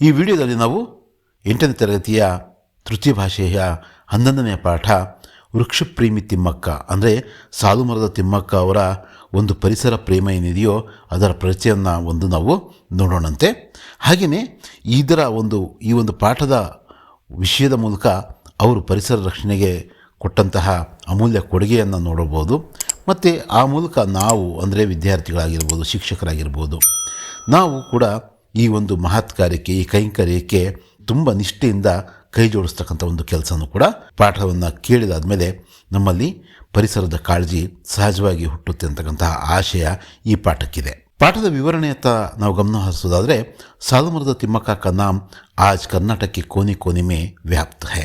ಈ ವಿಡಿಯೋದಲ್ಲಿ ನಾವು ಎಂಟನೇ ತರಗತಿಯ ತೃತೀಯ ಭಾಷೆಯ ಹನ್ನೊಂದನೆಯ ಪಾಠ, ವೃಕ್ಷಪ್ರೇಮಿ ತಿಮ್ಮಕ್ಕ, ಅಂದರೆ ಸಾಲು ಮರದ ತಿಮ್ಮಕ್ಕ ಅವರ ಒಂದು ಪರಿಸರ ಪ್ರೇಮ ಏನಿದೆಯೋ ಅದರ ಪರಿಚಯವನ್ನು ಒಂದು ನಾವು ನೋಡೋಣಂತೆ. ಹಾಗೆಯೇ ಇದರ ಒಂದು, ಈ ಒಂದು ಪಾಠದ ವಿಷಯದ ಮೂಲಕ ಅವರು ಪರಿಸರ ರಕ್ಷಣೆಗೆ ಕೊಟ್ಟಂತಹ ಅಮೂಲ್ಯ ಕೊಡುಗೆಯನ್ನು ನೋಡಬಹುದು. ಮತ್ತು ಆ ಮೂಲಕ ನಾವು, ಅಂದರೆ ವಿದ್ಯಾರ್ಥಿಗಳಾಗಿರ್ಬೋದು, ಶಿಕ್ಷಕರಾಗಿರ್ಬೋದು, ನಾವು ಕೂಡ ಈ ಒಂದು ಮಹತ್ ಕಾರ್ಯಕ್ಕೆ, ಈ ಕೈಂಕರ್ಯಕ್ಕೆ ತುಂಬ ನಿಷ್ಠೆಯಿಂದ ಕೈ ಜೋಡಿಸ್ತಕ್ಕಂಥ ಒಂದು ಕೆಲಸವನ್ನು ಕೂಡ ಪಾಠವನ್ನು ಕೇಳಿದಾದ ಮೇಲೆ ನಮ್ಮಲ್ಲಿ ಪರಿಸರದ ಕಾಳಜಿ ಸಹಜವಾಗಿ ಹುಟ್ಟುತ್ತೆ ಅಂತಕ್ಕಂತಹ ಆಶಯ ಈ ಪಾಠಕ್ಕಿದೆ. ಪಾಠದ ವಿವರಣೆಯತ್ತ ನಾವು ಗಮನ ಹರಿಸೋದಾದರೆ, ಸಾಲುಮರದ ತಿಮ್ಮಕ್ಕ ಕನಾಮ್ ಆಜ್ ಕರ್ನಾಟಕಕ್ಕೆ ಕೋನಿ ಕೋನಿಮೆ ವ್ಯಾಪ್ತ ಹೇ.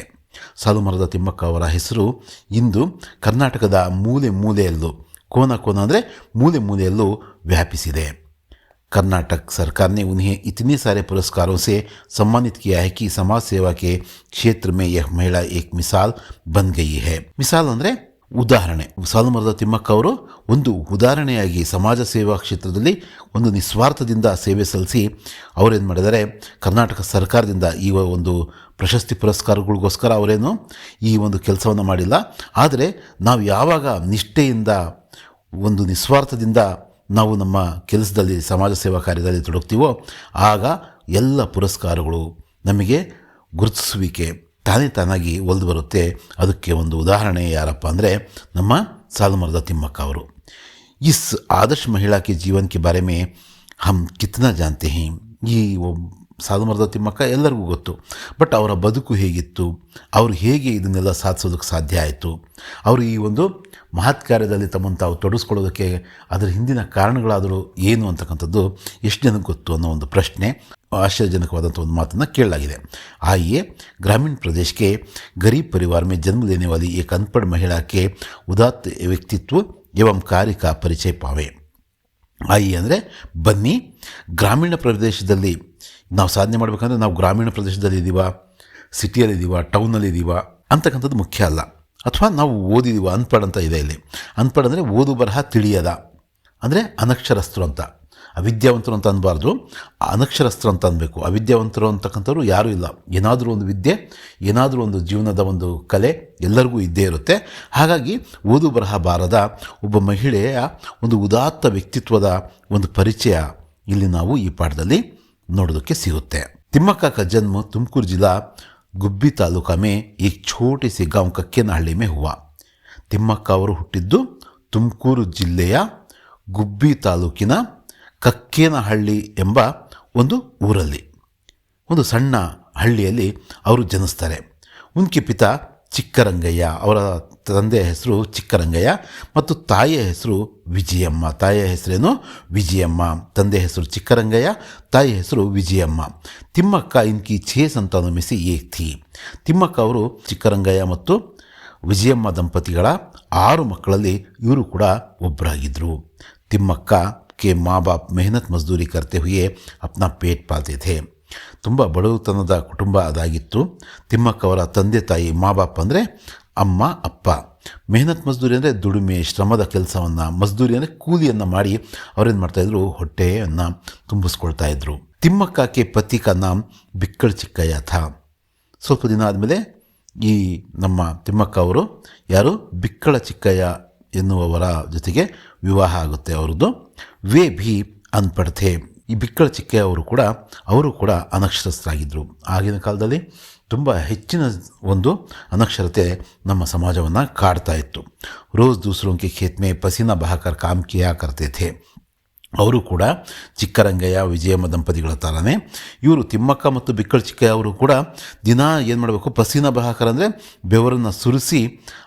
ಸಾಲುಮರದ ತಿಮ್ಮಕ್ಕ ಅವರ ಹೆಸರು ಇಂದು ಕರ್ನಾಟಕದ ಮೂಲೆ ಮೂಲೆಯಲ್ಲೂ, ಕೋನ ಕೋನ ಅಂದರೆ ಮೂಲೆ ಮೂಲೆಯಲ್ಲೂ ವ್ಯಾಪಿಸಿದೆ. कर्नाटक सरकार ने उन्हें इतने सारे पुरस्कारों से सम्मानित किया है कि समाज सेवा के क्षेत्र में यह महिला एक मिसाल बन गई है मिसाल ಅಂದರೆ ಉದಾಹರಣೆ ಸಾಲುಮರದ ತಿಮ್ಮಕ್ಕ ಅವರು ಒಂದು ಉದಾಹರಣೆಯಾಗಿ ಸಮಾಜ ಸೇವಾ ಕ್ಷೇತ್ರದಲ್ಲಿ ಒಂದು ನಿಸ್ವಾರ್ಥದಿಂದ ಸೇವೆ ಸಲ್ಲಿಸಿ ಅವರೇನು ಮಾಡಿದ್ದಾರೆ ಕರ್ನಾಟಕ ಸರ್ಕಾರದಿಂದ ಈ ಒಂದು ಪ್ರಶಸ್ತಿ ಪುರಸ್ಕಾರಗಳಿಗೋಸ್ಕರ ಅವರೇನು ಈ ಒಂದು ಕೆಲಸವನ್ನು ಮಾಡಿಲ್ಲ ಆದರೆ ನಾವು ಯಾವಾಗ ನಿಷ್ಠೆಯಿಂದ ಒಂದು ನಿಸ್ವಾರ್ಥದಿಂದ ನಾವು ನಮ್ಮ ಕೆಲಸದಲ್ಲಿ, ಸಮಾಜ ಸೇವಾ ಕಾರ್ಯದಲ್ಲಿ ತೊಡಗ್ತೀವೋ, ಆಗ ಎಲ್ಲ ಪುರಸ್ಕಾರಗಳು ನಮಗೆ ಗುರುತಿಸುವಿಕೆ ತಾನೇ ತಾನಾಗಿ ಒಲಿದು ಬರುತ್ತೆ. ಅದಕ್ಕೆ ಒಂದು ಉದಾಹರಣೆ ಯಾರಪ್ಪ ಅಂದರೆ ನಮ್ಮ ಸಾಲುಮರದ ತಿಮ್ಮಕ್ಕ ಅವರು. ಇಸ್ ಆದರ್ಶ ಮಹಿಳಾ ಕಿ ಜೀವನ್ ಹಮ್ ಕಿತ್ನಾ ಜಾನ್ತೆ ಈ ಸಾಧುಮರದ ತಿಮ್ಮಕ್ಕ ಎಲ್ಲರಿಗೂ ಗೊತ್ತು. ಬಟ್ ಅವರ ಬದುಕು ಹೇಗಿತ್ತು? ಅವರು ಹೇಗೆ ಇದನ್ನೆಲ್ಲ ಸಾಧಿಸೋದಕ್ಕೆ ಸಾಧ್ಯ ಆಯಿತು? ಅವರು ಈ ಒಂದು ಮಹತ್ ಕಾರ್ಯದಲ್ಲಿ ತಮ್ಮನ್ನು ತಾವು ತೊಡಗಿಸ್ಕೊಳ್ಳೋದಕ್ಕೆ ಅದರ ಹಿಂದಿನ ಕಾರಣಗಳಾದರೂ ಏನು ಅಂತಕ್ಕಂಥದ್ದು ಎಷ್ಟು ಜನಕ್ಕೆ ಗೊತ್ತು ಅನ್ನೋ ಒಂದು ಪ್ರಶ್ನೆ ಆಶ್ಚರ್ಯಜನಕವಾದಂಥ ಒಂದು ಮಾತನ್ನು ಕೇಳಲಾಗಿದೆ. ಆಯೇ ಗ್ರಾಮೀಣ ಪ್ರದೇಶಕ್ಕೆ ಗರೀಬ್ ಪರಿವಾರ ಮೇಲೆ ಜನ್ಮ ದೇನೆ ವಾಲಿ ಏಕ್ ಅನ್ಪಡ್ ಮಹಿಳಾಕ್ಕೆ ಉದಾತ್ತ ವ್ಯಕ್ತಿತ್ವ ಏವಂ ಕಾರಿಕ ಪರಿಚಯ ಪಾವೆ ಆಯಿ ಅಂದರೆ ಬನ್ನಿ, ಗ್ರಾಮೀಣ ಪ್ರದೇಶದಲ್ಲಿ ನಾವು ಸಾಧನೆ ಮಾಡಬೇಕಂದ್ರೆ ನಾವು ಗ್ರಾಮೀಣ ಪ್ರದೇಶದಲ್ಲಿ ಇದ್ದೀವ ಸಿಟಿಯಲ್ಲಿ ಇದ್ದೀವ ಟೌನಲ್ಲಿ ಇದ್ದೀವ ಅಂತಕ್ಕಂಥದ್ದು ಮುಖ್ಯ ಅಲ್ಲ. ಅಥವಾ ನಾವು ಓದಿದ್ದೀವ ಅನ್ಪಡ್ ಅಂತ ಇದೆ ಇಲ್ಲಿ. ಅನ್ಪಡ್ ಅಂದರೆ ಓದು ಬರಹ ತಿಳಿಯದ. ಅಂದರೆ ಅನಕ್ಷರಸ್ಥರು ಅಂತ. ಅವಿದ್ಯಾವಂತರು ಅಂತ ಅನ್ನಬಾರ್ದು ಅನಕ್ಷರಸ್ಥರು ಅಂತ ಅನ್ಬೇಕು. ಅವಿದ್ಯಾವಂತರು ಅಂತಕ್ಕಂಥವ್ರು ಯಾರೂ ಇಲ್ಲ. ಏನಾದರೂ ಒಂದು ವಿದ್ಯೆ, ಏನಾದರೂ ಒಂದು ಜೀವನದ ಒಂದು ಕಲೆ ಎಲ್ಲರಿಗೂ ಇದ್ದೇ ಇರುತ್ತೆ. ಹಾಗಾಗಿ ಓದು ಬರಹ ಬಾರದ ಒಬ್ಬ ಮಹಿಳೆಯ ಒಂದು ಉದಾತ್ತ ವ್ಯಕ್ತಿತ್ವದ ಒಂದು ಪರಿಚಯ ಇಲ್ಲಿ ನಾವು ಈ ಪಾಠದಲ್ಲಿ ನೋಡೋದಕ್ಕೆ ಸಿಗುತ್ತೆ. ತಿಮ್ಮಕ್ಕ का ತುಮಕೂರು ಜಿಲ್ಲಾ ಗುಬ್ಬಿ गुब्बी तालुका ಈ ಛೋಟಿ ಸಿ ಗಾಂ गांव ಹೂವ. ತಿಮ್ಮಕ್ಕ ಅವರು ಹುಟ್ಟಿದ್ದು ತುಮಕೂರು ಜಿಲ್ಲೆಯ ಗುಬ್ಬಿ ತಾಲೂಕಿನ ಕಕ್ಕೇನಹಳ್ಳಿ ಎಂಬ ಒಂದು ಊರಲ್ಲಿ. ಒಂದು ಸಣ್ಣ ಹಳ್ಳಿಯಲ್ಲಿ ಅವರು ಜನಿಸ್ತಾರೆ. ಉನ್ಕಿ ಪಿತಾ ಚಿಕ್ಕರಂಗಯ್ಯ, ಅವರ ತಂದೆಯ ಹೆಸರು ಚಿಕ್ಕರಂಗಯ್ಯ ಮತ್ತು ತಾಯಿಯ ಹೆಸರು ವಿಜಯಮ್ಮ. ತಾಯಿಯ ಹೆಸರೇನು? ವಿಜಯಮ್ಮ. ತಂದೆ ಹೆಸರು ಚಿಕ್ಕರಂಗಯ್ಯ ತಾಯಿ ಹೆಸರು ವಿಜಯಮ್ಮ. ತಿಮ್ಮಕ್ಕ ಇನ್ಕಿ ಛೇ ಸಂತಾನ ಮಿಸಿ ಏಕ್ತಿ. ತಿಮ್ಮಕ್ಕ ಅವರು ಚಿಕ್ಕರಂಗಯ್ಯ ಮತ್ತು ವಿಜಯಮ್ಮ ದಂಪತಿಗಳ ಆರು ಮಕ್ಕಳಲ್ಲಿ ಇವರು ಕೂಡ ಒಬ್ಬರಾಗಿದ್ದರು ತಿಮ್ಮಕ್ಕ ಕೆ ಮಾ ಬಾಪ್ ಮೆಹನತ್ ಮಜ್ದೂರಿ ಕರ್ತೆ ಹುಯೇ ಅಪ್ನ ಪೇಟ್ ಪಾಲ್ತೆ ಥೆ ತುಂಬ ಬಡವತನದ ಕುಟುಂಬ ಅದಾಗಿತ್ತು. ತಿಮ್ಮಕ್ಕವರ ತಂದೆ ತಾಯಿ ಮಾ ಬಾಪ ಅಂದರೆ ಅಮ್ಮ, ಅಪ್ಪ. ಮೆಹನತ್ ಮಜ್ದೂರಿ ಅಂದರೆ ದುಡಿಮೆ, ಶ್ರಮದ ಕೆಲಸವನ್ನು, ಮಜ್ದೂರಿ ಅಂದರೆ ಕೂಲಿಯನ್ನು ಮಾಡಿ ಅವ್ರೇನು ಮಾಡ್ತಾಯಿದ್ರು ಹೊಟ್ಟೆಯನ್ನು ತುಂಬಿಸ್ಕೊಳ್ತಾ ಇದ್ರು. ತಿಮ್ಮಕ್ಕಕ್ಕೆ ಪತಿ ಕಾ ನಾಮ್ ಬಿಕ್ಕಳ್ ಚಿಕ್ಕಯ್ಯ ಥಾ ಸ್ವಲ್ಪ ದಿನ ಆದಮೇಲೆ ಈ ನಮ್ಮ ತಿಮ್ಮಕ್ಕ ಅವರು ಯಾರು? ಬಿಕ್ಕಳ ಚಿಕ್ಕಯ್ಯ ಎನ್ನುವವರ ಜೊತೆಗೆ ವಿವಾಹ ಆಗುತ್ತೆ ಅವ್ರದ್ದು. ವೇ ಭಿ ಅನ್ಪಡ್ತೆ ಈ ಬಿಕ್ಕಳ ಚಿಕ್ಕೆಯವರು ಕೂಡ, ಅವರು ಕೂಡ ಅನಕ್ಷರಸ್ಥರಾಗಿದ್ದರು ಆಗಿನ ಕಾಲದಲ್ಲಿ ತುಂಬ ಹೆಚ್ಚಿನ ಒಂದು ಅನಕ್ಷರತೆ ನಮ್ಮ ಸಮಾಜವನ್ನು ಕಾಡ್ತಾ ಇತ್ತು. ರೋಸ್ ದೂಸರೋಂಕಿ ಖೇತ್ಮೆ ಪಸಿನ ಬಹಾಕರ್ ಕಾಮ್ ಕಿಯಾ ಅವರು ಕೂಡ ಚಿಕ್ಕರಂಗಯ್ಯ, ವಿಜಯಮ್ಮ ದಂಪತಿಗಳ ಥರನೇ ಇವರು ತಿಮ್ಮಕ್ಕ ಮತ್ತು ಬಿಕ್ಕಳ ಚಿಕ್ಕಯ್ಯ ಅವರು ಕೂಡ ದಿನ ಏನು ಮಾಡಬೇಕು ಪಸಿನ ಬಹಾಕರ್ ಅಂದರೆ ಬೆವರನ್ನು ಸುರಿಸಿ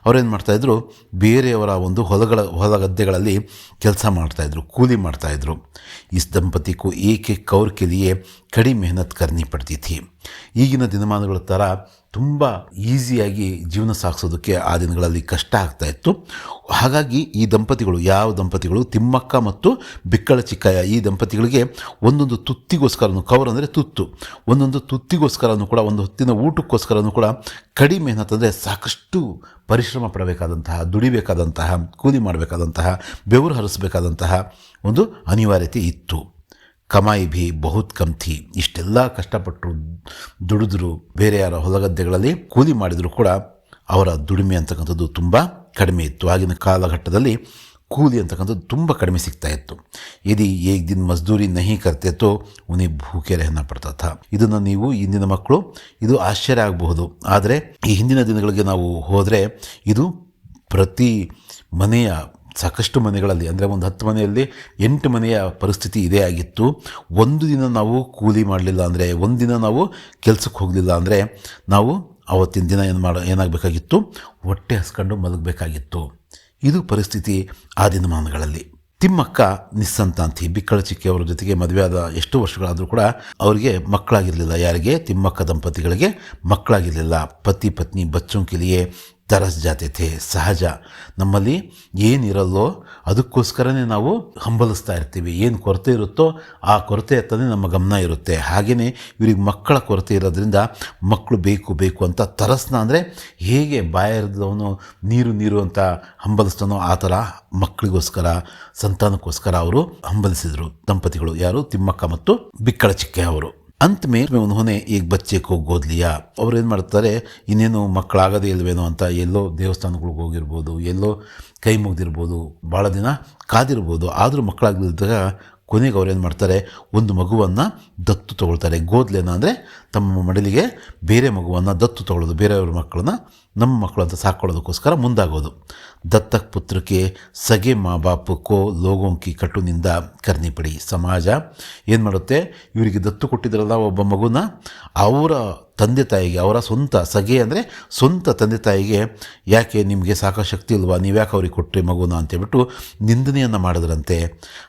ಅವರೇನು ಮಾಡ್ತಾಯಿದ್ರು ಬೇರೆಯವರ ಒಂದು ಹೊಲಗಳ, ಹೊಲ ಗದ್ದೆಗಳಲ್ಲಿ ಕೆಲಸ ಮಾಡ್ತಾಯಿದ್ರು ಕೂಲಿ ಮಾಡ್ತಾಯಿದ್ರು ಈ ದಂಪತಿಗೂ ಏಕೆ ಕೌರ್ ಕೆಲಿಯೇ ಕಡಿ ಮೆಹನತ್ ಕರ್ನಿ ಪಡ್ತಿ ಥಿ ಈಗಿನ ದಿನಮಾನಗಳ ಥರ ತುಂಬ ಈಸಿಯಾಗಿ ಜೀವನ ಸಾಗಿಸೋದಕ್ಕೆ ಆ ದಿನಗಳಲ್ಲಿ ಕಷ್ಟ ಆಗ್ತಾ ಇತ್ತು. ಹಾಗಾಗಿ ಈ ದಂಪತಿಗಳು, ಯಾವ ದಂಪತಿಗಳು? ತಿಮ್ಮಕ್ಕ ಮತ್ತು ಬಿಕ್ಕಳ ಚಿಕ್ಕಯ್ಯ ಈ ದಂಪತಿಗಳಿಗೆ ಒಂದೊಂದು ತುತ್ತಿಗೋಸ್ಕರನು, ಕವರ್ ಅಂದರೆ ತುತ್ತು, ಒಂದೊಂದು ತುತ್ತಿಗೋಸ್ಕರನೂ ಕೂಡ, ಒಂದು ಹೊತ್ತಿನ ಊಟಕ್ಕೋಸ್ಕರನೂ ಕೂಡ ಕಡಿಮೆ ಏನಂತಂದರೆ ಸಾಕಷ್ಟು ಪರಿಶ್ರಮ ಪಡಬೇಕಾದಂತಹ, ದುಡಿಬೇಕಾದಂತಹ, ಕೂಲಿ ಮಾಡಬೇಕಾದಂತಹ, ಬೆವರು ಹರಿಸಬೇಕಾದಂತಹ ಒಂದು ಅನಿವಾರ್ಯತೆ ಇತ್ತು. ಕಮಾಯಿ ಭಿ ಬಹುತ್ ಕಮ್ತಿ ಇಷ್ಟೆಲ್ಲ ಕಷ್ಟಪಟ್ಟರು ದುಡಿದ್ರು, ಬೇರೆ ಯಾರ ಹೊಲಗದ್ದೆಗಳಲ್ಲಿ ಕೂಲಿ ಮಾಡಿದರೂ ಕೂಡ ಅವರ ದುಡಿಮೆ ಅಂತಕ್ಕಂಥದ್ದು ತುಂಬ ಕಡಿಮೆ ಇತ್ತು. ಆಗಿನ ಕಾಲಘಟ್ಟದಲ್ಲಿ ಕೂಲಿ ಅಂತಕ್ಕಂಥದ್ದು ತುಂಬ ಕಡಿಮೆ ಸಿಗ್ತಾ ಇತ್ತು. ಯದಿ ಏಕ್ ದಿನ ಮಜ್ದೂರಿ ನಹಿ ಕರ್ತೆ ತೋ ಉನಿ ಭೂಕೆ ರಹನ ಪಡ್ತಾ ಇದನ್ನು ನೀವು ಇಂದಿನ ಮಕ್ಕಳು ಇದು ಆಶ್ಚರ್ಯ ಆಗಬಹುದು. ಆದರೆ ಈ ಹಿಂದಿನ ದಿನಗಳಿಗೆ ನಾವು ಹೋದರೆ ಇದು ಪ್ರತಿ ಮನೆಯ ಸಾಕಷ್ಟು ಮನೆಗಳಲ್ಲಿ, ಅಂದರೆ ಒಂದು ಹತ್ತು ಮನೆಯಲ್ಲಿ ಎಂಟು ಮನೆಯ ಪರಿಸ್ಥಿತಿ ಇದೇ ಆಗಿತ್ತು. ಒಂದು ದಿನ ನಾವು ಕೂಲಿ ಮಾಡಲಿಲ್ಲ ಅಂದರೆ, ಒಂದು ದಿನ ನಾವು ಕೆಲಸಕ್ಕೆ ಹೋಗಲಿಲ್ಲ ಅಂದರೆ, ನಾವು ಆವತ್ತಿನ ದಿನ ಏನು ಮಾಡ, ಏನಾಗಬೇಕಾಗಿತ್ತು? ಹೊಟ್ಟೆ ಹಸ್ಕೊಂಡು ಮಲಗಬೇಕಾಗಿತ್ತು. ಇದು ಪರಿಸ್ಥಿತಿ ಆ ದಿನಮಾನಗಳಲ್ಲಿ. ತಿಮ್ಮಕ್ಕ ನಿಸ್ಸಂತಾಂತಿ ಬಿಕ್ಕಳ ಚಿಕ್ಕಿಯವರ ಜೊತೆಗೆ ಮದುವೆಯಾದ ಎಷ್ಟು ವರ್ಷಗಳಾದರೂ ಕೂಡ ಅವರಿಗೆ ಮಕ್ಕಳಾಗಿರಲಿಲ್ಲ. ಯಾರಿಗೆ? ತಿಮ್ಮಕ್ಕ ದಂಪತಿಗಳಿಗೆ ಮಕ್ಕಳಾಗಿರಲಿಲ್ಲ. ಪತಿ ಪತ್ನಿ ಬಚ್ಚೋಂಕಿಲಿಯೇ ತರಸ್ ಜಾತೆ ಥೇ ಸಹಜ. ನಮ್ಮಲ್ಲಿ ಏನಿರಲ್ಲೋ ಅದಕ್ಕೋಸ್ಕರನೇ ನಾವು ಹಂಬಲಿಸ್ತಾ ಇರ್ತೀವಿ. ಏನು ಕೊರತೆ ಇರುತ್ತೋ ಆ ಕೊರತೆ ಹತ್ತನೇ ನಮ್ಮ ಗಮನ ಇರುತ್ತೆ. ಹಾಗೆಯೇ ಇವ್ರಿಗೆ ಮಕ್ಕಳ ಕೊರತೆ ಇರೋದ್ರಿಂದ ಮಕ್ಕಳು ಬೇಕು ಬೇಕು ಅಂತ ತರಸ್ನ ಅಂದರೆ ಹೇಗೆ ಬಾಯರ್ದವನು ನೀರು ನೀರು ಅಂತ ಹಂಬಲಿಸ್ತಾನೋ ಆ ಥರ ಮಕ್ಕಳಿಗೋಸ್ಕರ, ಸಂತಾನಕ್ಕೋಸ್ಕರ ಅವರು ಹಂಬಲಿಸಿದರು ದಂಪತಿಗಳು ಯಾರು ತಿಮ್ಮಕ್ಕ ಮತ್ತು ಬಿಕ್ಕಳ ಚಿಕ್ಕೆ ಅವರು. ಅಂತ್ ಮೇಲೆ ಉನ್ಹೊನೆ ಈಗ ಬಚ್ಚೆ ಕೋ ಗೋದ್ ಲಿಯಾ. ಅವ್ರು ಏನು ಮಾಡ್ತಾರೆ, ಇನ್ನೇನು ಮಕ್ಕಳಾಗದೇ ಇಲ್ವೇನೋ ಅಂತ ಎಲ್ಲೋ ದೇವಸ್ಥಾನಗಳಿಗೆ ಹೋಗಿರ್ಬೋದು, ಎಲ್ಲೋ ಕೈ ಮುಗ್ದಿರ್ಬೋದು, ಭಾಳ ದಿನ ಕಾದಿರ್ಬೋದು, ಆದರೂ ಮಕ್ಕಳಾಗಲಿದ್ದಾಗ ಕೊನೆಗೆ ಅವ್ರು ಏನು ಮಾಡ್ತಾರೆ, ಒಂದು ಮಗುವನ್ನು ದತ್ತು ತಗೊಳ್ತಾರೆ. ಗೋದ್ಲೇನ ಅಂದರೆ ತಮ್ಮ ಮಡಲಿಗೆ ಬೇರೆ ಮಗುವನ್ನು ದತ್ತು ತಗೊಳ್ಳೋದು, ಬೇರೆಯವ್ರ ಮಕ್ಕಳನ್ನ ನಮ್ಮ ಮಕ್ಕಳು ಅಂತ ಸಾಕೊಳ್ಳೋದಕ್ಕೋಸ್ಕರ ಮುಂದಾಗೋದು. ದತ್ತಕ್ ಪುತ್ರಕ್ಕೆ ಸಗೆ ಮಾ ಬಾಪು ಕೋ ಲೋಗೋಂಕಿ ಕಟ್ಟುನಿಂದ ಕರ್ನಿ ಪಡಿ ಸಮಾಜ. ಏನು ಮಾಡುತ್ತೆ? ಇವರಿಗೆ ದತ್ತು ಕೊಟ್ಟಿದ್ರಲ್ಲ ಒಬ್ಬ ಮಗುನ? ಅವರ ತಂದೆ ತಾಯಿಗೆ, ಅವರ ಸ್ವಂತ ಸಗೆ ಅಂದರೆ ಸ್ವಂತ ತಂದೆ ತಾಯಿಗೆ ಯಾಕೆ ನಿಮಗೆ ಸಾಕೋ ಶಕ್ತಿ ಇಲ್ವಾ? ನೀವು ಯಾಕೆ ಅವ್ರಿಗೆ ಕೊಟ್ಟರೆ ಮಗುನ ಅಂತೇಳ್ಬಿಟ್ಟು ನಿಂದನೆಯನ್ನು ಮಾಡಿದ್ರಂತೆ.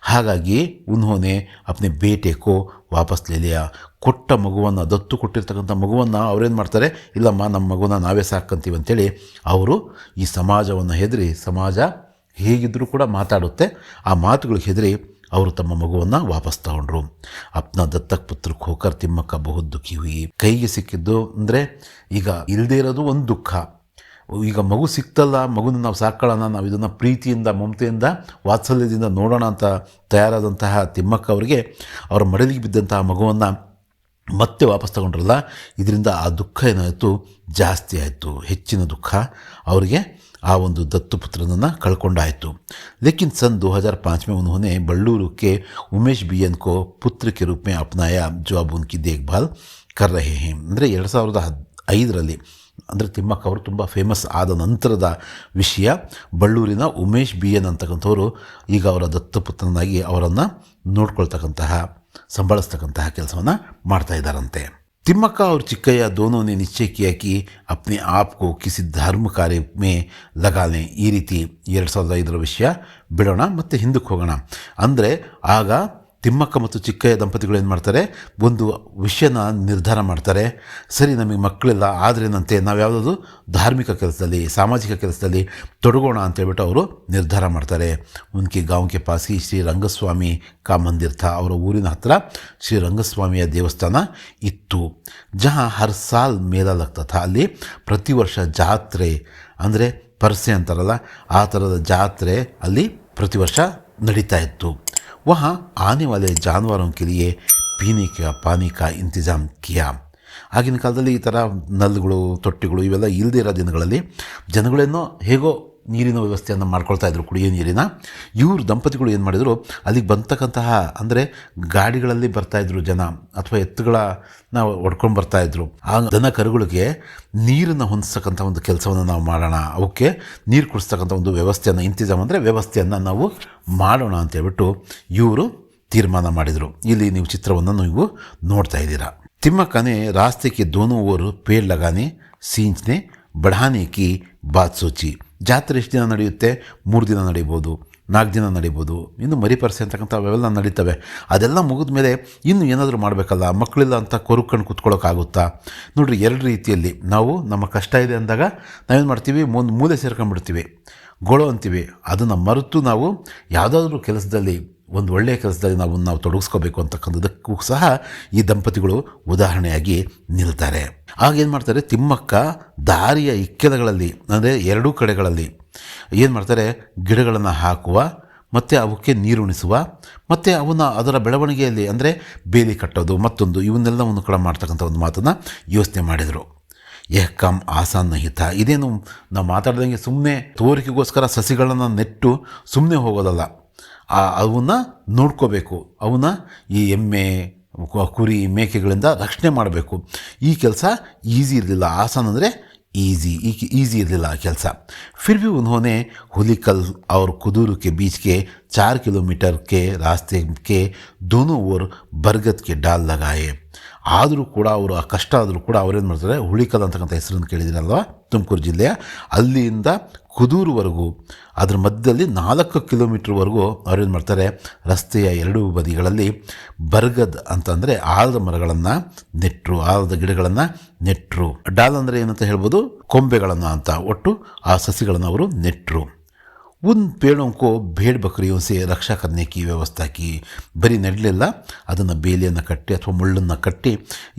ಹಾಗಾಗಿ ಉನ್ಹೋನೆ ಅಪ್ನೆ ಬೇಟೆಕೋ ವಾಪಸ್ ಲೀಲಿಯ ಕೊಟ್ಟ ಮಗುವನ್ನು, ದತ್ತು ಕೊಟ್ಟಿರ್ತಕ್ಕಂಥ ಮಗುವನ್ನು ಅವ್ರೇನು ಮಾಡ್ತಾರೆ? ಇಲ್ಲಮ್ಮ, ನಮ್ಮ ಮಗುನ ನಾವೇ ಸಾಕಂತೀವಿ ಅಂತೇಳಿ ಅವರು ಈ ಸಮಾಜವನ್ನು ಹೆದರಿ, ಸಮಾಜ ಹೇಗಿದ್ದರೂ ಕೂಡ ಮಾತಾಡುತ್ತೆ. ಆ ಮಾತುಗಳಿಗೆ ಹೆದರಿ ಅವರು ತಮ್ಮ ಮಗುವನ್ನು ವಾಪಸ್ ತಗೊಂಡ್ರು. ಅಪ್ನ ದತ್ತಕ್ ಪುತ್ರ ಖೋಕರ್ ತಿಮ್ಮಕ್ಕ ಬಹು ದುಃಖಿ ಹುಯಿ ಕೈಗೆ ಸಿಕ್ಕಿದ್ದು ಅಂದರೆ ಈಗ ಇಲ್ಲದೇ ಇರೋದು ಒಂದು ದುಃಖ. ಈಗ ಮಗು ಸಿಕ್ತಲ್ಲ ಮಗುನ ನಾವು ಸಾಕೊಳ್ಳೋಣ ನಾವು ಇದನ್ನು ಪ್ರೀತಿಯಿಂದ ಮಮತೆಯಿಂದ ವಾತ್ಸಲ್ಯದಿಂದ ನೋಡೋಣ ಅಂತ ತಯಾರಾದಂತಹ ತಿಮ್ಮಕ್ಕ ಅವರಿಗೆ ಅವರ ಮಡಲಿಗೆ ಬಿದ್ದಂತಹ ಮಗುವನ್ನು ಮತ್ತೆ ವಾಪಸ್ ತಗೊಂಡ್ರಲ್ಲ ಇದರಿಂದ ಆ ದುಃಖ ಏನಾಯಿತು ಜಾಸ್ತಿ ಆಯಿತು ಹೆಚ್ಚಿನ ದುಃಖ ಅವರಿಗೆ ಆ ಒಂದು ದತ್ತುಪುತ್ರನನ್ನು ಕಳ್ಕೊಂಡಾಯಿತು लेकिन सन 2005 में उन्होंने बल्लूरू के उमेश बियन को पुत्र के रूप में अपनाया जो अब उनकी देखभाल कर रहे हैं ಅಂದರೆ ಎರಡು ಸಾವಿರದ ಹದ್ ಐದರಲ್ಲಿ ಅಂದರೆ ತಿಮ್ಮಕ್ಕ ಅವರು ತುಂಬ ಫೇಮಸ್ ಆದ ನಂತರದ ವಿಷಯ. ಬಳ್ಳೂರಿನ ಉಮೇಶ್ ಬಿ ಎನ್ ಅಂತಕ್ಕಂಥವರು ಈಗ ಅವರ ದತ್ತಪುತ್ರನಾಗಿ ಅವರನ್ನು ನೋಡ್ಕೊಳ್ತಕ್ಕಂತಹ, ಸಂಭಾಳಿಸ್ತಕ್ಕಂತಹ ಕೆಲಸವನ್ನು ಮಾಡ್ತಾ ಇದ್ದಾರಂತೆ. ತಿಮ್ಮಕ್ಕ ಅವ್ರ ಚಿಕ್ಕಯ್ಯ दोनों ನಿಶ್ಚಯಕ್ಕೆ ಹಾಕಿ किया कि अपने ಧರ್ಮ ಕಾರ್ಯ किसी ಲಗಾನೆ ಈ ರೀತಿ ಎರಡು ಸಾವಿರದ ಐದರ ವಿಷಯ ಬಿಡೋಣ ಮತ್ತು ಹಿಂದಕ್ಕೆ ಹೋಗೋಣ. ಅಂದರೆ ಆಗ ತಿಮ್ಮಕ್ಕ ಮತ್ತು ಚಿಕ್ಕಯ್ಯ ದಂಪತಿಗಳು ಏನು ಮಾಡ್ತಾರೆ? ಒಂದು ವಿಷಯನ ನಿರ್ಧಾರ ಮಾಡ್ತಾರೆ. ಸರಿ, ನಮಗೆ ಮಕ್ಕಳಿಲ್ಲ ಆದ್ರೇನಂತೆ ನಾವು ಯಾವುದಾದ್ರು ಧಾರ್ಮಿಕ ಕೆಲಸದಲ್ಲಿ, ಸಾಮಾಜಿಕ ಕೆಲಸದಲ್ಲಿ ತೊಡಗೋಣ ಅಂತೇಳ್ಬಿಟ್ಟು ಅವರು ನಿರ್ಧಾರ ಮಾಡ್ತಾರೆ. ಉನ್ಕಿ ಗಾಂವ್ಕೆ ಪಾಸಿ ಶ್ರೀ ರಂಗಸ್ವಾಮಿ ಕಾ ಮಂದಿರ ಥಾ ಅವರ ಊರಿನ ಹತ್ರ ಶ್ರೀ ರಂಗಸ್ವಾಮಿಯ ದೇವಸ್ಥಾನ ಇತ್ತು. ಜಹಾ ಹರ್ ಸಾಲ್ ಮೇಳ ಅಲ್ಲಿ ಪ್ರತಿ ವರ್ಷ ಜಾತ್ರೆ, ಅಂದರೆ ಪರ್ಸೆ ಅಂತಾರಲ್ಲ, ಆ ಥರದ ಜಾತ್ರೆ ಅಲ್ಲಿ ಪ್ರತಿ ವರ್ಷ ನಡೀತಾ ಇತ್ತು. वहाँ आने वाले जानवरों के लिए पीने का पानी का इंतज़ाम किया ಆಗಿನ ಕಾಲದಲ್ಲಿ ಈ ಥರ ನಲ್ಗಳು ತೊಟ್ಟಿಗಳು ಇವೆಲ್ಲ ಇಲ್ಲದೇ ಇರೋ ದಿನಗಳಲ್ಲಿ ಜನಗಳೇನೋ ಹೇಗೋ ನೀರಿನ ವ್ಯವಸ್ಥೆಯನ್ನು ಮಾಡ್ಕೊಳ್ತಾ ಇದ್ರು ಕುಡಿಯೋ ನೀರಿನ. ಇವರು ದಂಪತಿಗಳು ಏನು ಮಾಡಿದರು, ಅಲ್ಲಿಗೆ ಬಂತಕ್ಕಂತಹ, ಅಂದರೆ ಗಾಡಿಗಳಲ್ಲಿ ಬರ್ತಾಯಿದ್ರು ಜನ, ಅಥವಾ ಎತ್ತುಗಳನ್ನ ಹೊಡ್ಕೊಂಡು ಬರ್ತಾಯಿದ್ರು ಆ ದನ ಕರುಗಳಿಗೆ ನೀರನ್ನು ಹೊಂದಿಸ್ತಕ್ಕಂಥ ಒಂದು ಕೆಲಸವನ್ನು ನಾವು ಮಾಡೋಣ ಅವಕ್ಕೆ ನೀರು ಕುಡಿಸ್ತಕ್ಕಂಥ ಒಂದು ವ್ಯವಸ್ಥೆಯನ್ನು, ಇಂತಿಜಾಮ್ ಅಂದರೆ ವ್ಯವಸ್ಥೆಯನ್ನು ನಾವು ಮಾಡೋಣ ಅಂತ ಹೇಳ್ಬಿಟ್ಟು ಇವರು ತೀರ್ಮಾನ ಮಾಡಿದರು. ಇಲ್ಲಿ ನೀವು ಚಿತ್ರವನ್ನು ನೀವು ನೋಡ್ತಾ ಇದ್ದೀರಾ. ತಿಮ್ಮಕ್ಕನೆ ರಾಸ್ತೆಗೆ ದೋನೋ ಓರು ಪೇಡ್ ಲಗಾನೆ ಸೀಂಚನೆ, ಬಡಾನೆ ಕಿ ಬಾತ್ ಸೋಚಿ. ಜಾತ್ರೆ ಎಷ್ಟು ದಿನ ನಡೆಯುತ್ತೆ? ಮೂರು ದಿನ ನಡೀಬೋದು, ನಾಲ್ಕು ದಿನ ನಡೀಬೋದು, ಇನ್ನು ಮರಿಪರ್ಸೆ ಅಂತಕ್ಕಂಥ ಅವೆಲ್ಲ ನಡೀತವೆ. ಅದೆಲ್ಲ ಮುಗಿದ ಮೇಲೆ ಇನ್ನು ಏನಾದರೂ ಮಾಡಬೇಕಲ್ಲ? ಮಕ್ಕಳಿಲ್ಲ ಅಂತ ಕೊರುಕೊಂಡು ಕೂತ್ಕೊಳ್ಳೋಕ್ಕಾಗುತ್ತಾ ನೋಡಿರಿ, ಎರಡು ರೀತಿಯಲ್ಲಿ. ನಾವು ನಮ್ಮ ಕಷ್ಟ ಇದೆ ಅಂದಾಗ ನಾವೇನು ಮಾಡ್ತೀವಿ? ಮೂಲೆ ಸೇರ್ಕೊಂಡ್ಬಿಡ್ತೀವಿ. ಗೋಳು ಅಂತೀವಿ. ಅದನ್ನು ಮರೆತು ನಾವು ಯಾವುದಾದ್ರೂ ಕೆಲಸದಲ್ಲಿ ಒಂದು ಒಳ್ಳೆಯ ಕೆಲಸದಲ್ಲಿ ನಾವು ನಾವು ತೊಡಗಿಸ್ಕೋಬೇಕು ಅಂತಕ್ಕಂಥದ್ದಕ್ಕೂ ಸಹ ಈ ದಂಪತಿಗಳು ಉದಾಹರಣೆಯಾಗಿ ನಿಲ್ತಾರೆ. ಆಗೇನು ಮಾಡ್ತಾರೆ? ತಿಮ್ಮಕ್ಕ ದಾರಿಯ ಇಕ್ಕೆಲಗಳಲ್ಲಿ, ಅಂದರೆ ಎರಡೂ ಕಡೆಗಳಲ್ಲಿ ಏನು ಮಾಡ್ತಾರೆ? ಗಿಡಗಳನ್ನು ಹಾಕುವ, ಮತ್ತು ಅವಕ್ಕೆ ನೀರುಣಿಸುವ, ಮತ್ತು ಅವನ್ನ ಅದರ ಬೆಳವಣಿಗೆಯಲ್ಲಿ, ಅಂದರೆ ಬೇಲಿ ಕಟ್ಟೋದು, ಮತ್ತೊಂದು ಇವನ್ನೆಲ್ಲ ಒಂದು ಕಡೆ ಮಾಡ್ತಕ್ಕಂಥ ಒಂದು ಮಾತನ್ನು ಯೋಚನೆ ಮಾಡಿದರು. ಎಹ್ಕಾಮ್ ಆಸಾನ್ನ ಹಿತ ಇದೇನು ನಾವು ಮಾತಾಡ್ದಂಗೆ ಸುಮ್ಮನೆ ತೋರಿಕೆಗೋಸ್ಕರ ಸಸಿಗಳನ್ನು ನೆಟ್ಟು ಸುಮ್ಮನೆ ಹೋಗೋದಲ್ಲ. ಆ ಅವನ್ನ ನೋಡ್ಕೋಬೇಕು ಅವನ್ನ ಈ ಎಮ್ಮೆ ಕು- ಕುರಿ ಮೇಕೆಗಳಿಂದ ರಕ್ಷಣೆ ಮಾಡಬೇಕು ಈ ಕೆಲಸ ಈಸಿ ಇರಲಿಲ್ಲ ಆಸಾನ್ ಅಂದರೆ ಈಸಿ ಈಸಿ ಇರಲಿಲ್ಲ ಆ ಕೆಲಸ फिर भी उन्होंने हुलिकल और कुदूर के बीच के चार किलोमीटर के रास्ते के दोनों ओर बरगद के डाल लगाए ಆದರೂ ಕೂಡ ಅವರು ಆ ಕಷ್ಟ ಆದರೂ ಕೂಡ ಅವ್ರೇನು ಮಾಡ್ತಾರೆ ಹುಳಿಕಲ್ ಅಂತಕ್ಕಂಥ ಹೆಸರನ್ನು ಕೇಳಿದಿರಲ್ವ ತುಮಕೂರು ಜಿಲ್ಲೆಯ ಅಲ್ಲಿಂದ ಕುದೂರುವರೆಗೂ, ಅದರ ಮಧ್ಯದಲ್ಲಿ ನಾಲ್ಕು ಕಿಲೋಮೀಟ್ರ್ವರೆಗೂ ಅವ್ರೇನು ಮಾಡ್ತಾರೆ ರಸ್ತೆಯ ಎರಡೂ ಬದಿಗಳಲ್ಲಿ ಬರ್ಗದ್ ಅಂತಂದರೆ ಆಲದ ಮರಗಳನ್ನು ನೆಟ್ಟರು ಆಲದ ಗಿಡಗಳನ್ನು ನೆಟ್ಟರು ಡಾಲ್ ಅಂದರೆ ಏನಂತ ಹೇಳ್ಬೋದು? ಕೊಂಬೆಗಳನ್ನು ಅಂತ. ಒಟ್ಟು ಆ ಸಸಿಗಳನ್ನು ಅವರು ನೆಟ್ಟರು ಒಂದು ಪೇಣೋಂಕು ಬೇಡ್ ಬಕ್ರಿ ಬಕರಿಯೋಸೆ ರಕ್ಷಾ ಕದನೇಕಿ ವ್ಯವಸ್ಥಾಕಿ ಬರೀ ನೆಡಲಿಲ್ಲ, ಅದನ್ನು ಬೇಲಿಯನ್ನು ಕಟ್ಟಿ ಅಥವಾ ಮುಳ್ಳನ್ನು ಕಟ್ಟಿ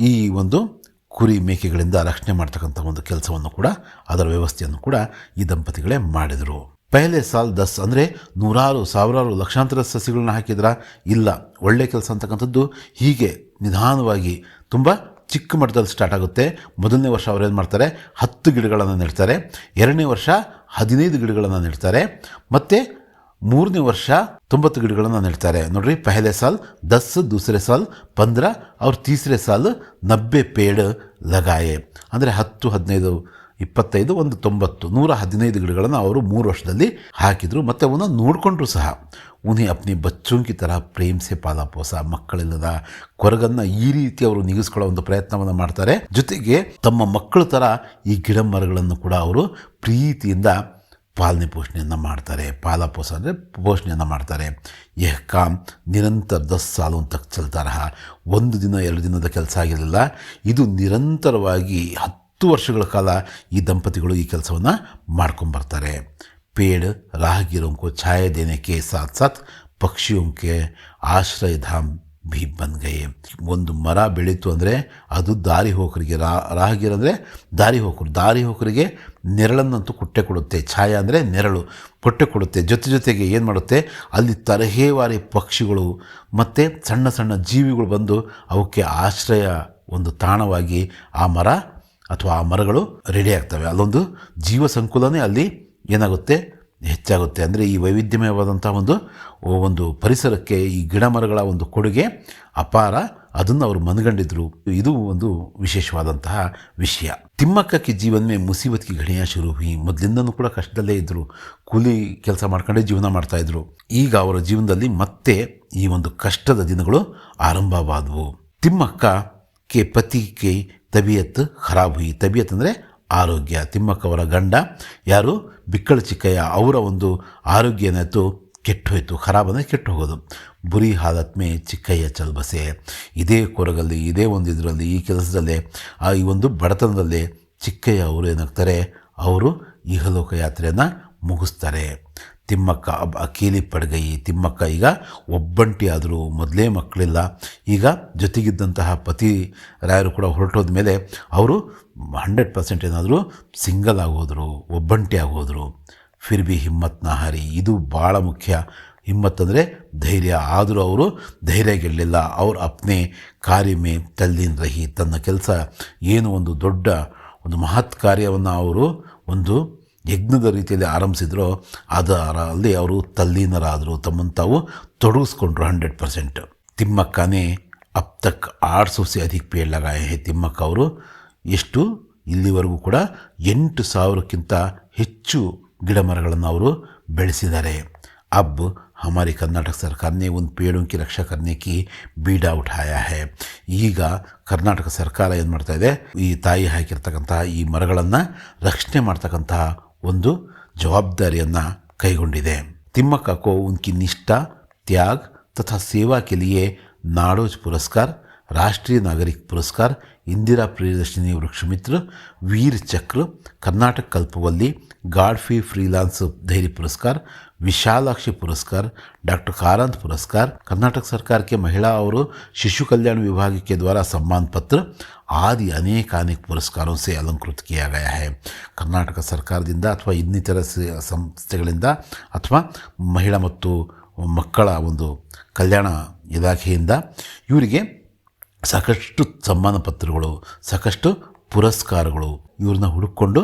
ಈ ಒಂದು ಕುರಿ ಮೇಕೆಗಳಿಂದ ರಕ್ಷಣೆ ಮಾಡ್ತಕ್ಕಂಥ ಒಂದು ಕೆಲಸವನ್ನು ಕೂಡ, ಅದರ ವ್ಯವಸ್ಥೆಯನ್ನು ಕೂಡ ಈ ದಂಪತಿಗಳೇ ಮಾಡಿದರು. ಪೆಹಲೆ ಸಾಲ್ ದಸ್ ಅಂದರೆ ನೂರಾರು, ಸಾವಿರಾರು ಲಕ್ಷಾಂತರ ಸಸಿಗಳನ್ನ ಹಾಕಿದ್ರ? ಇಲ್ಲ. ಒಳ್ಳೆ ಕೆಲಸ ಅಂತಕ್ಕಂಥದ್ದು ಹೀಗೆ ನಿಧಾನವಾಗಿ ತುಂಬ ಚಿಕ್ಕ ಮಟ್ಟದಲ್ಲಿ ಸ್ಟಾರ್ಟ್ ಆಗುತ್ತೆ. ಮೊದಲನೇ ವರ್ಷ ಅವರೇನು ಮಾಡ್ತಾರೆ? ಹತ್ತು ಗಿಡಗಳನ್ನು ನೆಡ್ತಾರೆ. ಎರಡನೇ ವರ್ಷ ಹದಿನೈದು ಗಿಡಗಳನ್ನು ನೆಡ್ತಾರೆ. ಮತ್ತು ಮೂರನೇ ವರ್ಷ ತೊಂಬತ್ತು ಗಿಡಗಳನ್ನು ನೆಡ್ತಾರೆ ನೋಡ್ರಿ, ಪಹಲೆ ಸಾಲ್, ದಸ್, ದೂಸರೆ ಸಾಲ್, ಪಂದ್ರ, ಅವ್ರ ತೀಸರೆ ಸಾಲ್, ನಬ್ಬೆ ಪೇಡ್, ಲಗಾಯೆ. ಅಂದರೆ ಹತ್ತು, ಹದಿನೈದು, ಇಪ್ಪತ್ತೈದು, ಒಂದು ತೊಂಬತ್ತು, ನೂರ ಹದಿನೈದು ಗಿಡಗಳನ್ನು ಅವರು ಮೂರು ವರ್ಷದಲ್ಲಿ ಹಾಕಿದರು. ಮತ್ತು ಅವನ್ನ ನೋಡಿಕೊಂಡ್ರು ಸಹ. ಉನಿ ಅಪ್ನಿ ಬಚ್ಚುಂಕಿ ಥರ ಪ್ರೇಮ್ಸೆ ಪಾಲಾಪೋಸ ಪಾಲ ಪೋಸ, ಮಕ್ಕಳಿಲ್ಲದ ಕೊರಗನ್ನು ಈ ರೀತಿ ಅವರು ನಿಗಿಸ್ಕೊಳ್ಳೋ ಒಂದು ಪ್ರಯತ್ನವನ್ನು ಮಾಡ್ತಾರೆ. ಜೊತೆಗೆ ತಮ್ಮ ಮಕ್ಕಳ ಥರ ಈ ಗಿಡ ಮರಗಳನ್ನು ಕೂಡ ಅವರು ಪ್ರೀತಿಯಿಂದ ಪಾಲನೆ ಪೋಷಣೆಯನ್ನು ಮಾಡ್ತಾರೆ, ಪಾಲ ಪೋಸ ಅಂದರೆ ಪೋಷಣೆಯನ್ನು ಮಾಡ್ತಾರೆ. ಯಹ್ ಕಾಮ್, ನಿರಂತರ ದಸ್ ಸಾಲು ಅಂತ ಚಲ್ತಾರಹ ಒಂದು ದಿನ, ಎರಡು ದಿನದ ಕೆಲಸ ಆಗಿರಲಿಲ್ಲ. ಇದು ನಿರಂತರವಾಗಿ ಹತ್ತು ವರ್ಷಗಳ ಕಾಲ ಈ ದಂಪತಿಗಳು ಈ ಕೆಲಸವನ್ನು ಮಾಡ್ಕೊಂಬರ್ತಾರೆ. ಪೇಡ್ ರಾಹಗಿರೋಂಕು ದೇನೆ ಕೆ ಸಾಥ್ ಸಾಥ್ ಪಕ್ಷಿಯೊಂಕೆ ಆಶ್ರಯಧಾಮ್ ಭೀ ಬಂದ್ ಗೈ ಒಂದು ಮರ ಬೆಳೀತು ಅಂದರೆ ಅದು ದಾರಿ ಹೋಕರಿಗೆ ರಾಹಗೀರ್ ಅಂದರೆ ದಾರಿ ಹೋಕರು ದಾರಿ ಹೋಕರಿಗೆ ನೆರಳನ್ನಂತೂ ಕೊಟ್ಟೆ ಕೊಡುತ್ತೆ. ಛಾಯಾ ಅಂದರೆ ನೆರಳು. ಕೊಟ್ಟೆ ಕೊಡುತ್ತೆ. ಜೊತೆ ಜೊತೆಗೆ ಏನು ಮಾಡುತ್ತೆ? ಅಲ್ಲಿ ತರಹೇವಾರಿ ಪಕ್ಷಿಗಳು ಮತ್ತು ಸಣ್ಣ ಸಣ್ಣ ಜೀವಿಗಳು ಬಂದು ಅವಕ್ಕೆ ಆಶ್ರಯ ಒಂದು ತಾಣವಾಗಿ ಆ ಮರ ಅಥವಾ ಆ ಮರಗಳು ರೆಡಿ ಆಗ್ತವೆ. ಅಲ್ಲೊಂದು ಜೀವ ಸಂಕುಲನೇ ಅಲ್ಲಿ ಏನಾಗುತ್ತೆ? ಹೆಚ್ಚಾಗುತ್ತೆ. ಅಂದರೆ ಈ ವೈವಿಧ್ಯಮಯವಾದಂಥ ಒಂದು ಒಂದು ಪರಿಸರಕ್ಕೆ ಈ ಗಿಡ ಮರಗಳ ಒಂದು ಕೊಡುಗೆ ಅಪಾರ. ಅದನ್ನು ಅವರು ಮನಗಂಡಿದ್ರು. ಇದು ಒಂದು ವಿಶೇಷವಾದಂತಹ ವಿಷಯ. ತಿಮ್ಮಕ್ಕಕ್ಕೆ ಜೀವನ್ಮೆ ಮುಸೀಬತ್ಗೆ ಘಣಿಯ ಶುರು. ಹುಯಿ ಮೊದಲಿಂದನೂ ಕೂಡ ಕಷ್ಟದಲ್ಲೇ ಇದ್ದರು ಕೂಲಿ ಕೆಲಸ ಮಾಡ್ಕೊಂಡೇ ಜೀವನ ಮಾಡ್ತಾಯಿದ್ರು ಈಗ ಅವರ ಜೀವನದಲ್ಲಿ ಮತ್ತೆ ಈ ಒಂದು ಕಷ್ಟದ ದಿನಗಳು ಆರಂಭವಾದವು. ತಿಮ್ಮಕ್ಕ ಕೆ ಪತಿ ಕೆ ತಬಿಯತ್ ಖರಾಬ್. ಹುಯಿ ತಬಿಯತ್ ಅಂದರೆ ಆರೋಗ್ಯ. ತಿಮ್ಮಕ್ಕವರ ಗಂಡ, ಯಾರು? ಬಿಕ್ಕಳ ಚಿಕ್ಕಯ್ಯ, ಅವರ ಒಂದು ಆರೋಗ್ಯ ಏನಾಯಿತು ಕೆಟ್ಟು ಹೋಯಿತು ಖರಾಬ್ ಅಂದರೆ ಕೆಟ್ಟು ಹೋಗೋದು ಬುರಿ ಹಾಲತ್ಮೆ ಚಿಕ್ಕಯ್ಯ ಚಲ್ಬಸೆ. ಇದೇ ಕೊರಗಲ್ಲಿ, ಇದೇ ಒಂದು ಇದರಲ್ಲಿ, ಈ ಕೆಲಸದಲ್ಲೇ, ಆ ಈ ಒಂದು ಬಡತನದಲ್ಲಿ ಚಿಕ್ಕಯ್ಯ ಅವರು ಏನಾಗ್ತಾರೆ? ಅವರು ಇಹಲೋಕ ಯಾತ್ರೆಯನ್ನು ಮುಗಿಸ್ತಾರೆ. ತಿಮ್ಮಕ್ಕ ಅಬ್ ಅಕೀಲಿ ಪಡ್ಗೈ, ತಿಮ್ಮಕ್ಕ ಈಗ ಒಬ್ಬಂಟಿ ಆದರೂ ಮೊದಲೇ ಮಕ್ಕಳಿಲ್ಲ. ಈಗ ಜೊತೆಗಿದ್ದಂತಹ ಪತಿ ರಾಯರು ಕೂಡ ಹೊರಟೋದ ಮೇಲೆ ಅವರು ಹಂಡ್ರೆಡ್ ಪರ್ಸೆಂಟ್ ಏನಾದರೂ ಸಿಂಗಲ್ ಆಗೋದ್ರು, ಒಬ್ಬಂಟಿ ಆಗೋದ್ರು. ಫಿರ್ ಬಿ ಹಿಮ್ಮತ್ ನಹಾರಿ, ಇದು ಭಾಳ ಮುಖ್ಯ. ಹಿಮ್ಮತ್ ಅಂದರೆ ಧೈರ್ಯ. ಆದರೂ ಅವರು ಧೈರ್ಯ ಧೈರ್ಯಗೆಡಲಿಲ್ಲ ಅವ್ರ ಅಪ್ನೆ ಕಾರ್ಯಮೆ ತಲ್ಲಿನ ರಹಿ ತನ್ನ ಕೆಲಸ ಏನು ಒಂದು ದೊಡ್ಡ, ಒಂದು ಮಹತ್ ಕಾರ್ಯವನ್ನು ಅವರು ಒಂದು ಯಜ್ಞದ ರೀತಿಯಲ್ಲಿ ಆರಂಭಿಸಿದ್ರು ಅದರಲ್ಲಿ ಅವರು ತಲ್ಲೀನರಾದರು, ತಮ್ಮನ್ನು ತಾವು ತೊಡಗಿಸ್ಕೊಂಡ್ರು ಹಂಡ್ರೆಡ್ ಪರ್ಸೆಂಟ್ ತಿಮ್ಮಕ್ಕನೇ ಅಪ್ ತಕ್ ಆರ್ ಸೊಸೆ ಅಧಿಕ ಪೇಳಗಾಯ ಹೇ ತಿಮ್ಮಕ್ಕ ಅವರು ಎಷ್ಟು? ಇಲ್ಲಿವರೆಗೂ ಕೂಡ ಎಂಟು ಸಾವಿರಕ್ಕಿಂತ ಹೆಚ್ಚು ಗಿಡ ಮರಗಳನ್ನು ಅವರು ಬೆಳೆಸಿದ್ದಾರೆ. ಅಬ್, ಹಮಾರಿ ಕರ್ನಾಟಕ ಸರ್ಕಾರನೇ ಒಂದು ಪೇಡುಂಕಿ ರಕ್ಷಾ ಕರ್ನೇಕಿ ಬೀಡ ಉಠಾಯ ಹೇ. ಈಗ ಕರ್ನಾಟಕ ಸರ್ಕಾರ ಏನು ಮಾಡ್ತಾ ಇದೆ? ಈ ತಾಯಿ ಹಾಕಿರ್ತಕ್ಕಂತಹ ಈ ಮರಗಳನ್ನು ರಕ್ಷಣೆ ಮಾಡ್ತಕ್ಕಂತಹ ಒಂದು ಜವಾಬ್ದಾರಿಯನ್ನು ಕೈಗೊಂಡಿದೆ ತಿಮ್ಮಕ್ಕ को उनकी निष्ठा त्याग तथा सेवा के लिए नाडोज पुरस्कार राष्ट्रीय नागरिक पुरस्कार ಇಂದಿರಾ ಪ್ರಿಯದರ್ಶಿನಿ ವೃಕ್ಷಮಿತ್ರ, ವೀರ್ ಚಕ್ರ, ಕರ್ನಾಟಕ ಕಲ್ಪವಲ್ಲಿ, ಗಾಡ್ಫಿ ಫ್ರೀಲಾನ್ಸ್ ಧೈರ್ಯ ಪುರಸ್ಕಾರ, ವಿಶಾಲಾಕ್ಷಿ ಪುರಸ್ಕಾರ, ಡಾಕ್ಟರ್ ಕಾರಂತ್ ಪುರಸ್ಕಾರ, ಕರ್ನಾಟಕ ಸರ್ಕಾರಕ್ಕೆ ಮಹಿಳಾ ಅವರು ಶಿಶು ಕಲ್ಯಾಣ ವಿಭಾಗಕ್ಕೆ ದ್ವಾರ ಸಮ್ಮಾನ ಪತ್ರ, ಆದಿ ಅನೇಕ ಅನೇಕ ಪುರಸ್ಕಾರವೂ ಅಲಂಕೃತ ಕಿಯಾಗಯ ಕರ್ನಾಟಕ ಸರ್ಕಾರದಿಂದ ಅಥವಾ ಇನ್ನಿತರ ಸಂಸ್ಥೆಗಳಿಂದ ಅಥವಾ ಮಹಿಳಾ ಮತ್ತು ಮಕ್ಕಳ ಒಂದು ಕಲ್ಯಾಣ ಇಲಾಖೆಯಿಂದ ಇವರಿಗೆ ಸಾಕಷ್ಟು ಸಮ್ಮಾನ ಪತ್ರಗಳು, ಸಾಕಷ್ಟು ಪುರಸ್ಕಾರಗಳು ಇವ್ರನ್ನ ಹುಡುಕೊಂಡು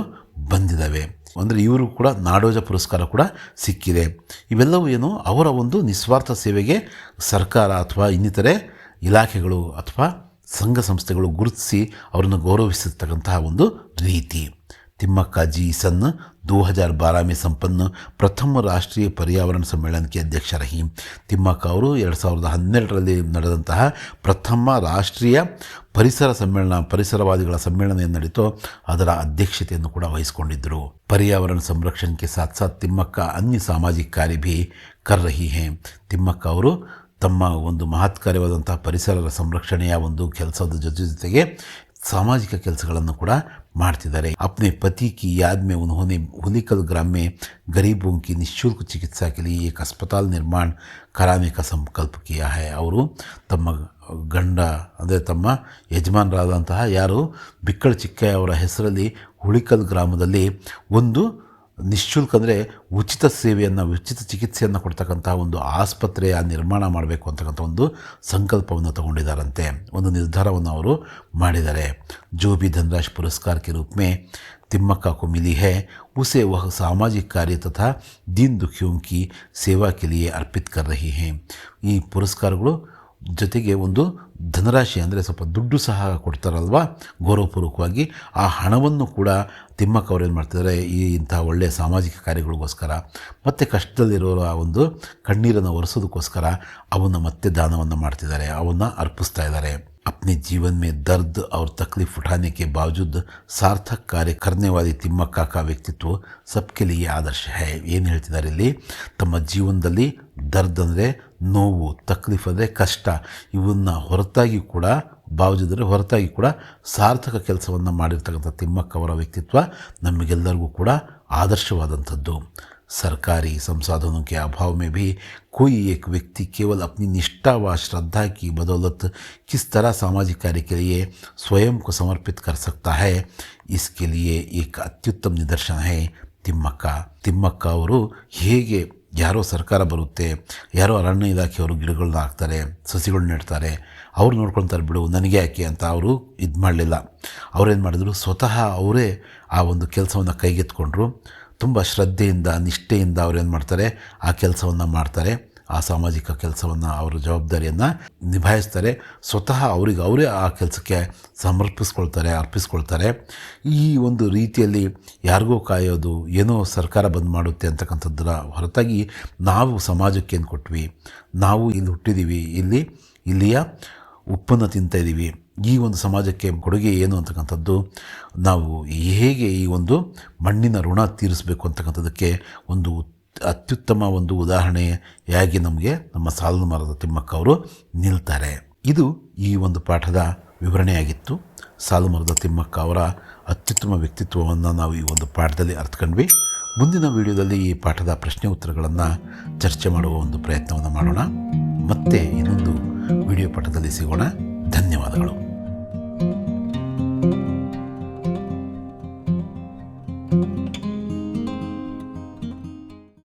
ಬಂದಿದ್ದಾವೆ ಅಂದರೆ ಇವರು ಕೂಡ ನಾಡೋಜ ಪುರಸ್ಕಾರ ಕೂಡ ಸಿಕ್ಕಿದೆ. ಇವೆಲ್ಲವೂ ಏನು ಅವರ ಒಂದು ನಿಸ್ವಾರ್ಥ ಸೇವೆಗೆ ಸರ್ಕಾರ ಅಥವಾ ಇನ್ನಿತರೆ ಇಲಾಖೆಗಳು ಅಥವಾ ಸಂಘ ಸಂಸ್ಥೆಗಳು ಗುರುತಿಸಿ ಅವರನ್ನು ಗೌರವಿಸಿರ್ತಕ್ಕಂತಹ ಒಂದು ರೀತಿ. तिम्मक्का जी सन 2012 में संपन्न ಪ್ರಥಮ ರಾಷ್ಟ್ರೀಯ ಪರ್ಯಾವರಣ ಸಮ್ಮೇಳನಕ್ಕೆ ಅಧ್ಯಕ್ಷ ರಹಿ ತಿಮ್ಮಕ್ಕ ಅವರು ಎರಡು ಸಾವಿರದ ಹನ್ನೆರಡರಲ್ಲಿ ನಡೆದಂತಹ ಪ್ರಥಮ ರಾಷ್ಟ್ರೀಯ ಪರಿಸರ ಸಮ್ಮೇಳನ ಪರಿಸರವಾದಿಗಳ ಸಮ್ಮೇಳನ ಏನು ನಡೀತೋ ಅದರ ಅಧ್ಯಕ್ಷತೆಯನ್ನು ಕೂಡ ವಹಿಸಿಕೊಂಡಿದ್ದರು पर्यावरण संरक्षण के साथ साथ ತಿಮ್ಮಕ್ಕ अन्य सामाजिक कार्य भी कर रही हैं ತಿಮ್ಮಕ್ಕ ಅವರು ತಮ್ಮ ಒಂದು ಮಹತ್ಕಾರ್ಯವಾದಂತಹ ಪರಿಸರ ಸಂರಕ್ಷಣೆಯ ಒಂದು ಕೆಲಸದ ಜೊತೆ ಜೊತೆಗೆ सामाजिक ಕೆಲಸಗಳನ್ನು ಕೂಡ ಮಾಡ್ತಿದ್ದಾರೆ अपने पति की याद में उन्होंने हुलिकल ग्राम में गरीबों की निःशुल्क चिकित्सा के लिए एक अस्पताल निर्माण कराने का संकल्प किया है ಅವರು ತಮ್ಮ ಗಂಡ ಅಂದರೆ ತಮ್ಮ ಯಜಮಾನರಾದಂತಹ ಯಾರು ಬಿಕ್ಕಳ ಚಿಕ್ಕಯ್ಯ ಅವರ ಹೆಸರಲ್ಲಿ ಹುಳಿಕಲ್ ಗ್ರಾಮದಲ್ಲಿ ಒಂದು ನಿಶ್ಶುಲ್ಕ ಅಂದರೆ ಉಚಿತ ಸೇವೆಯನ್ನು ಉಚಿತ ಚಿಕಿತ್ಸೆಯನ್ನು ಕೊಡ್ತಕ್ಕಂತಹ ಒಂದು ಆಸ್ಪತ್ರೆಯ ನಿರ್ಮಾಣ ಮಾಡಬೇಕು ಅಂತಕ್ಕಂಥ ಒಂದು ಸಂಕಲ್ಪವನ್ನು ತಗೊಂಡಿದ್ದಾರಂತೆ ಒಂದು ನಿರ್ಧಾರವನ್ನು ಅವರು ಮಾಡಿದ್ದಾರೆ जो भी धनराशि पुरस्कार के रूप में तिम्मक्का को मिली है उसे वह सामाजिक कार्य तथा दीन दुखियों की सेवा के लिए अर्पित कर रही हैं ಈ ಪುರಸ್ಕಾರಗಳು ಜೊತೆಗೆ ಒಂದು ಧನರಾಶಿ ಅಂದರೆ ಸ್ವಲ್ಪ ದುಡ್ಡು ಸಹ ಕೊಡ್ತಾರಲ್ವ ಗೌರವಪೂರ್ವಕವಾಗಿ ಆ ಹಣವನ್ನು ಕೂಡ ತಿಮ್ಮಕ್ಕ ಅವ್ರು ಏನು ಮಾಡ್ತಿದ್ದಾರೆ ಈ ಇಂಥ ಒಳ್ಳೆಯ ಸಾಮಾಜಿಕ ಕಾರ್ಯಗಳಿಗೋಸ್ಕರ ಮತ್ತು ಕಷ್ಟದಲ್ಲಿರೋರ ಆ ಒಂದು ಕಣ್ಣೀರನ್ನು ಒರೆಸೋದಕ್ಕೋಸ್ಕರ ಅವನ್ನು ಮತ್ತೆ ದಾನವನ್ನು ಮಾಡ್ತಿದ್ದಾರೆ ಅವನ್ನು ಅರ್ಪಿಸ್ತಾ ಇದ್ದಾರೆ अपने जीवन में दर्द और तकलीफ उठाने के बावजूद सार्थक कार्य करने वाली ತಿಮ್ಮಕ್ಕ का ವ್ಯಕ್ತಿತ್ವ सबके लिए ಆದರ್ಶ है ಏನು ಹೇಳ್ತಿದ್ದಾರೆ ಇಲ್ಲಿ ತಮ್ಮ ಜೀವನದಲ್ಲಿ ದರ್ದ್ ಅಂದರೆ ನೋವು ತಕ್ಲೀಫ್ ಅಂದರೆ ಕಷ್ಟ ಇವನ್ನ ಹೊರತಾಗಿ ಕೂಡ ಬಾವಜುದ್ರೆ ಹೊರತಾಗಿ ಕೂಡ ಸಾರ್ಥಕ ಕೆಲಸವನ್ನು ಮಾಡಿರ್ತಕ್ಕಂಥ ತಿಮ್ಮಕ್ಕ ಅವರ ವ್ಯಕ್ತಿತ್ವ ನಮಗೆಲ್ಲರಿಗೂ ಕೂಡ ಆದರ್ಶವಾದಂಥದ್ದು सरकारी संसाधनों के अभाव में भी कोई एक व्यक्ति केवल अपनी निष्ठा व श्रद्धा की बदौलत किस तरह सामाजिक कार्य के लिए स्वयं को समर्पित कर सकता है इसके लिए एक अत्युत्तम निदर्शन है ತಿಮ್ಮಕ್ಕ ತಿಮ್ಮಕ್ಕ ಅವರು ಹೇಗೆ ಯಾರೋ ಸರ್ಕಾರ ಬರುತ್ತೆ, ಯಾರೋ ಅರಣ್ಯ ಇಲಾಖೆಯವರು ಗಿಡಗಳನ್ನ ಹಾಕ್ತಾರೆ ಸಸಿಗಳನ್ನ ನೆಡ್ತಾರೆ, ಅವ್ರು ನೋಡ್ಕೊಳ್ತಾರೆ ಬಿಡು, ನನಗೆ ಯಾಕೆ ಅಂತ ಅವರು ಇದು ಮಾಡಲಿಲ್ಲ. ಅವ್ರೇನು ಮಾಡಿದ್ರು, ಸ್ವತಃ ಅವರೇ ಆ ಒಂದು ಕೆಲಸವನ್ನು ಕೈಗೆತ್ಕೊಂಡ್ರು. ತುಂಬ ಶ್ರದ್ಧೆಯಿಂದ, ನಿಷ್ಠೆಯಿಂದ ಅವ್ರೇನು ಮಾಡ್ತಾರೆ, ಆ ಕೆಲಸವನ್ನು ಮಾಡ್ತಾರೆ. ಆ ಸಾಮಾಜಿಕ ಕೆಲಸವನ್ನು ಅವರ ಜವಾಬ್ದಾರಿಯನ್ನು ನಿಭಾಯಿಸ್ತಾರೆ. ಸ್ವತಃ ಅವರಿಗೆ ಅವರೇ ಆ ಕೆಲಸಕ್ಕೆ ಸಮರ್ಪಿಸ್ಕೊಳ್ತಾರೆ, ಅರ್ಪಿಸ್ಕೊಳ್ತಾರೆ. ಈ ಒಂದು ರೀತಿಯಲ್ಲಿ ಯಾರಿಗೋ ಕಾಯೋದು, ಏನೋ ಸರ್ಕಾರ ಬಂದ್ ಮಾಡುತ್ತೆ ಅಂತಕ್ಕಂಥದ್ದರ ಹೊರತಾಗಿ ನಾವು ಸಮಾಜಕ್ಕೆ ಏನು ಕೊಟ್ವಿ? ನಾವು ಇಲ್ಲಿ ಹುಟ್ಟಿದ್ದೀವಿ ಇಲ್ಲಿ, ಇಲ್ಲಿಯ ಉಪ್ಪನ್ನು ತಿಂತಾಯಿದ್ದೀವಿ ಈ ಒಂದು ಸಮಾಜಕ್ಕೆ ಕೊಡುಗೆ ಏನು ಅಂತಕ್ಕಂಥದ್ದು? ನಾವು ಹೇಗೆ ಈ ಒಂದು ಮಣ್ಣಿನ ಋಣ ತೀರಿಸಬೇಕು ಅಂತಕ್ಕಂಥದ್ದಕ್ಕೆ ಒಂದು ಅತ್ಯುತ್ತಮ ಒಂದು ಉದಾಹರಣೆಯಾಗಿ ನಮಗೆ ನಮ್ಮ ಸಾಲದ ಮರದ ತಿಮ್ಮಕ್ಕ ಅವರು ನಿಲ್ತಾರೆ. ಇದು ಈ ಒಂದು ಪಾಠದ ವಿವರಣೆಯಾಗಿತ್ತು. ಸಾಲು ಮರದ ತಿಮ್ಮಕ್ಕ ಅವರ ಅತ್ಯುತ್ತಮ ವ್ಯಕ್ತಿತ್ವವನ್ನು ನಾವು ಈ ಒಂದು ಪಾಠದಲ್ಲಿ ಅರ್ಥಕೊಂಡ್ವಿ ಮುಂದಿನ ವಿಡಿಯೋದಲ್ಲಿ ಈ ಪಾಠದ ಪ್ರಶ್ನೆ ಉತ್ತರಗಳನ್ನು ಚರ್ಚೆ ಮಾಡುವ ಒಂದು ಪ್ರಯತ್ನವನ್ನು ಮಾಡೋಣ. ಮತ್ತೆ ಇನ್ನೊಂದು ವಿಡಿಯೋ ಪಾಠದಲ್ಲಿ ಸಿಗೋಣ. ಧನ್ಯವಾದಗಳು.